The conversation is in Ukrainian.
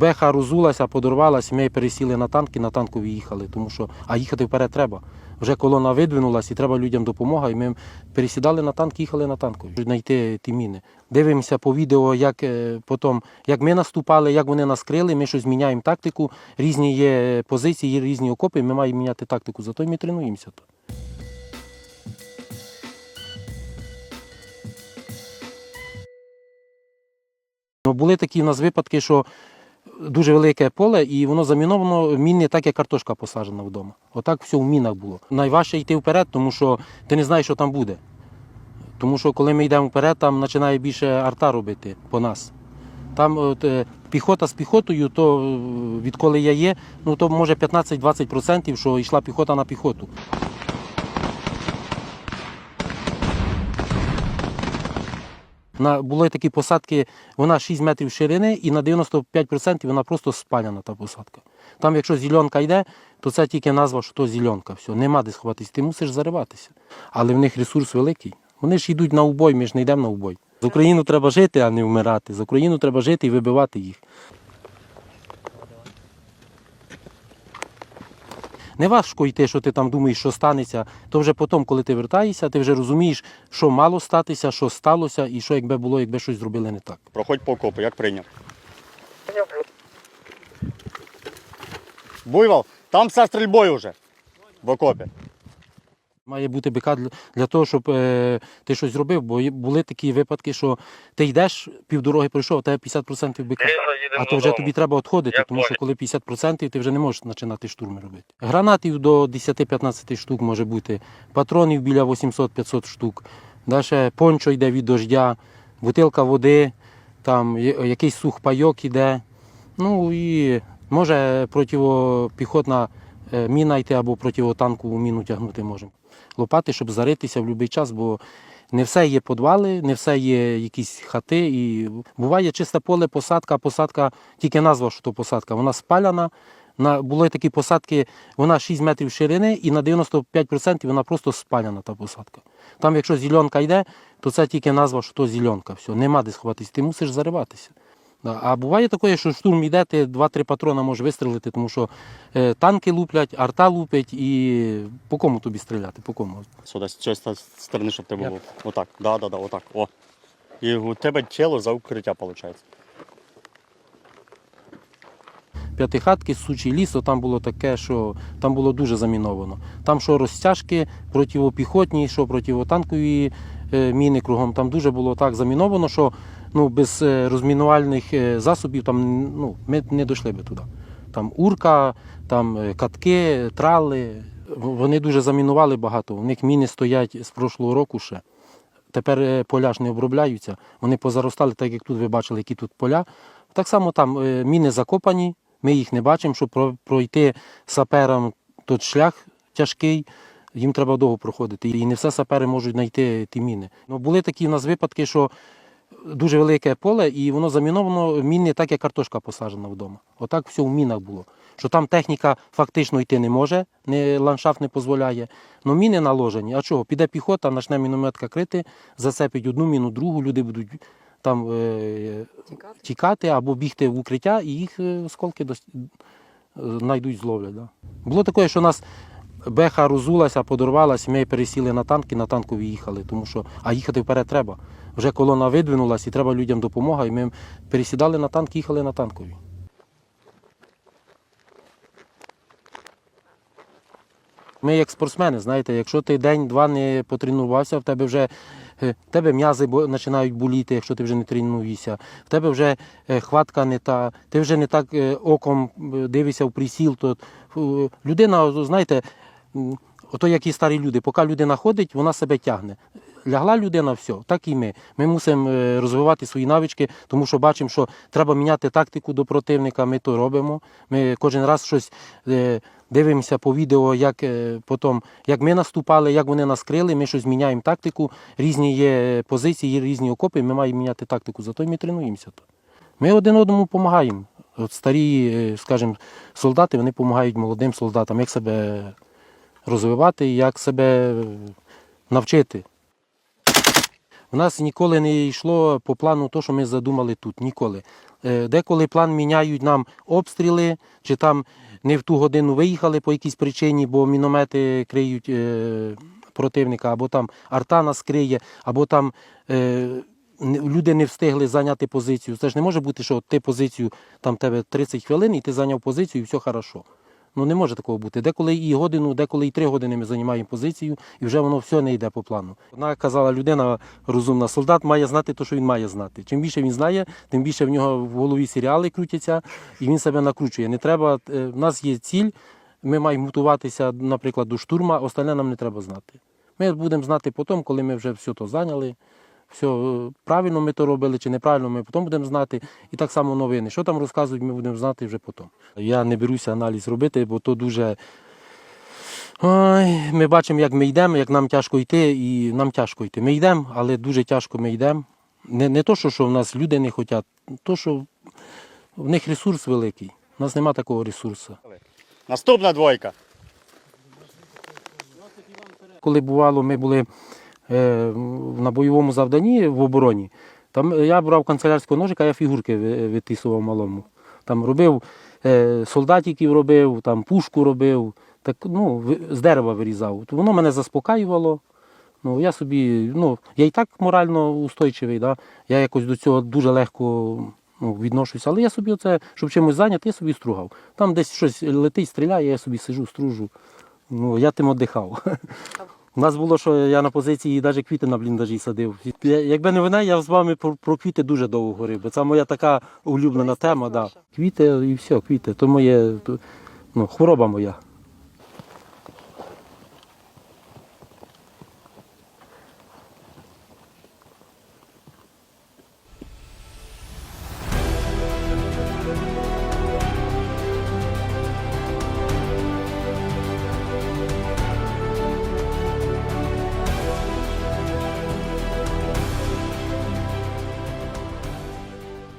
Беха розулася, подорвалась, ми пересіли на танк і на танкові їхали, тому що а їхати вперед треба. Вже колона видвинулась і треба людям допомога. І ми пересідали на танк, їхали на танкові, щоб знайти ті міни. Дивимося по відео, як е, потім, як ми наступали, як вони нас крили, ми щось міняємо тактику. Різні є позиції, різні окопи, ми маємо міняти тактику, зато ми тренуємося. то. Ну, були такі в нас випадки, що дуже велике поле, і воно заміновано міни, так як картошка посаджена вдома. Отак все в мінах було. Найважче йти вперед, тому що ти не знаєш, що там буде. Тому що коли ми йдемо вперед, там починає більше арта робити по нас. Там от, е, піхота з піхотою, то е, відколи я є, ну то може 15-20%, що йшла піхота на піхоту. На, були такі посадки, вона 6 метрів ширини і на 95% вона просто спаляна та посадка. Там, якщо зеленка йде, то це тільки назва, що то зеленка. Все, нема де сховатися, ти мусиш зариватися. Але в них ресурс великий. Вони ж йдуть на убой, ми ж не йдемо на убой. З Україну треба жити, а не вмирати. З Україну треба жити і вибивати їх. Не важко йти, що ти там думаєш, що станеться. То вже потім, коли ти вертаєшся, ти вже розумієш, що мало статися, що сталося, і що якби було, якби щось зробили не так. Проходь по окопу, як прийняв. Буйвол, там все стрільбою вже. В окопі. Має бути БК для, того, щоб е, ти щось зробив, бо були такі випадки, що ти йдеш, півдороги пройшов, а тебе 50% БК. А то вже тобі треба відходити, тому що коли 50% ти вже не можеш починати штурми робити. Гранатів до 10-15 штук може бути, патронів біля 800-500 штук. Далі пончо йде від дождя, бутилка води, там якийсь сухпайок іде. Ну і може протипіхотна міна йти або противотанкову міну тягнути можемо. Лопати, щоб заритися в будь-який час, бо не все є підвали, не все є якісь хати. І буває чисте поле, посадка, посадка, тільки назва, що то посадка, вона спаляна. На, були такі посадки, вона 6 метрів ширини і на 95% вона просто спаляна та посадка. Там, якщо зеленка йде, то це тільки назва, що то зеленка. Все, нема де сховатися, ти мусиш зариватися. А буває таке, що штурм йде, ти 2-3 патрона можеш вистрілити, тому що е, танки луплять, арта лупить і по кому тобі стріляти? По кому? Сюди, з цієї сторони, щоб тебе Як? Отак, да, да, да, отак. О. І у тебе тіло за укриття, виходить. П'ятихатки, сучий ліс, там було таке, що там було дуже заміновано. Там що розтяжки противопіхотні, що противотанкові е, міни кругом. Там дуже було так заміновано, що ну, без е, розмінувальних е, засобів там, ну, ми не дійшли би туди. Там урка, там е, катки, трали. Вони дуже замінували багато. У них міни стоять з прошлого року ще. Тепер поля ж не обробляються. Вони позаростали, так як тут ви бачили, які тут поля. Так само там міни закопані, ми їх не бачимо, щоб пройти саперам тут шлях тяжкий, їм треба довго проходити. І не все сапери можуть знайти ті міни. Ну, були такі в нас випадки, що дуже велике поле, і воно заміновано міни, так як картошка посаджена вдома. Отак все в мінах було. Що там техніка фактично йти не може, не, ландшафт не дозволяє. Ну міни наложені. А чого? Піде піхота, почне мінометка крити, зацепить одну міну, другу, люди будуть там е, тікати або бігти в укриття, і їх е, осколки дос- е, знайдуть, зловлять. Да. Було таке, що нас беха розулася, подорвалась, ми пересіли на танк і на танкові їхали, тому що, а їхати вперед треба. Вже колона видвинулась і треба людям допомога, і ми пересідали на танк, їхали на танкові. Ми як спортсмени, знаєте, якщо ти день-два не потренувався, в тебе вже е, в тебе м'язи починають боліти, якщо ти вже не тренуєшся, в тебе вже е, хватка не та, ти вже не так е, оком дивишся в присіл, то людина, знаєте, ото як і старі люди, поки людина ходить, вона себе тягне. Лягла людина, все, так і ми. Ми мусимо е, розвивати свої навички, тому що бачимо, що треба міняти тактику до противника. Ми то робимо. Ми кожен раз щось е, дивимося по відео, як е, потім, як ми наступали, як вони нас крили. Ми щось міняємо тактику. Різні є позиції, різні окопи. Ми маємо міняти тактику. Зато ми тренуємося. Ми один одному допомагаємо. От старі, скажімо, солдати вони допомагають молодим солдатам, як себе розвивати, як себе навчити. У нас ніколи не йшло по плану то, що ми задумали тут. Ніколи. Е, Деколи план міняють нам обстріли, чи там не в ту годину виїхали по якійсь причині, бо міномети криють е, противника, або там арта нас криє, або там е, люди не встигли зайняти позицію. Це ж не може бути, що ти позицію, там тебе 30 хвилин, і ти зайняв позицію, і все хорошо. Ну не може такого бути. Деколи і годину, деколи і три години ми займаємо позицію, і вже воно все не йде по плану. Вона казала, людина розумна, солдат має знати те, що він має знати. Чим більше він знає, тим більше в нього в голові серіали крутяться, і він себе накручує. Не треба. е, В нас є ціль. Ми маємо готуватися, наприклад, до штурма, остальне нам не треба знати. Ми будемо знати потім, коли ми вже все то зайняли. Все, правильно ми то робили чи неправильно, ми потім будемо знати. І так само новини. Що там розказують, ми будемо знати вже потім. Я не беруся аналіз робити, бо то дуже. Ой, ми бачимо, як ми йдемо, як нам тяжко йти, і нам тяжко йти. Ми йдемо, але дуже тяжко ми йдемо. Не, не то, що, що в нас люди не хочуть, то, що в них ресурс великий. У нас немає такого ресурсу. Наступна двойка. Коли бувало, ми були на бойовому завданні в обороні, там я брав канцелярського ножика, я фігурки витисував малому. Там робив е, солдатиків робив, там пушку робив, так, ну, з дерева вирізав. Воно мене заспокаювало. Ну, я собі, ну, я і так морально устойчивий, да? я якось до цього дуже легко ну, відношуся. Але я собі оце, щоб чимось зайняти, я собі стругав. Там десь щось летить, стріляє, я собі сижу, стружу. Ну, я тим віддихав. У нас було, що я на позиції навіть квіти на бліндажі садив. Якби не вона, я з вами про, про квіти дуже довго говорив, бо це моя така улюблена тема. Да. Квіти і все, квіти. То моє ну, хвороба моя.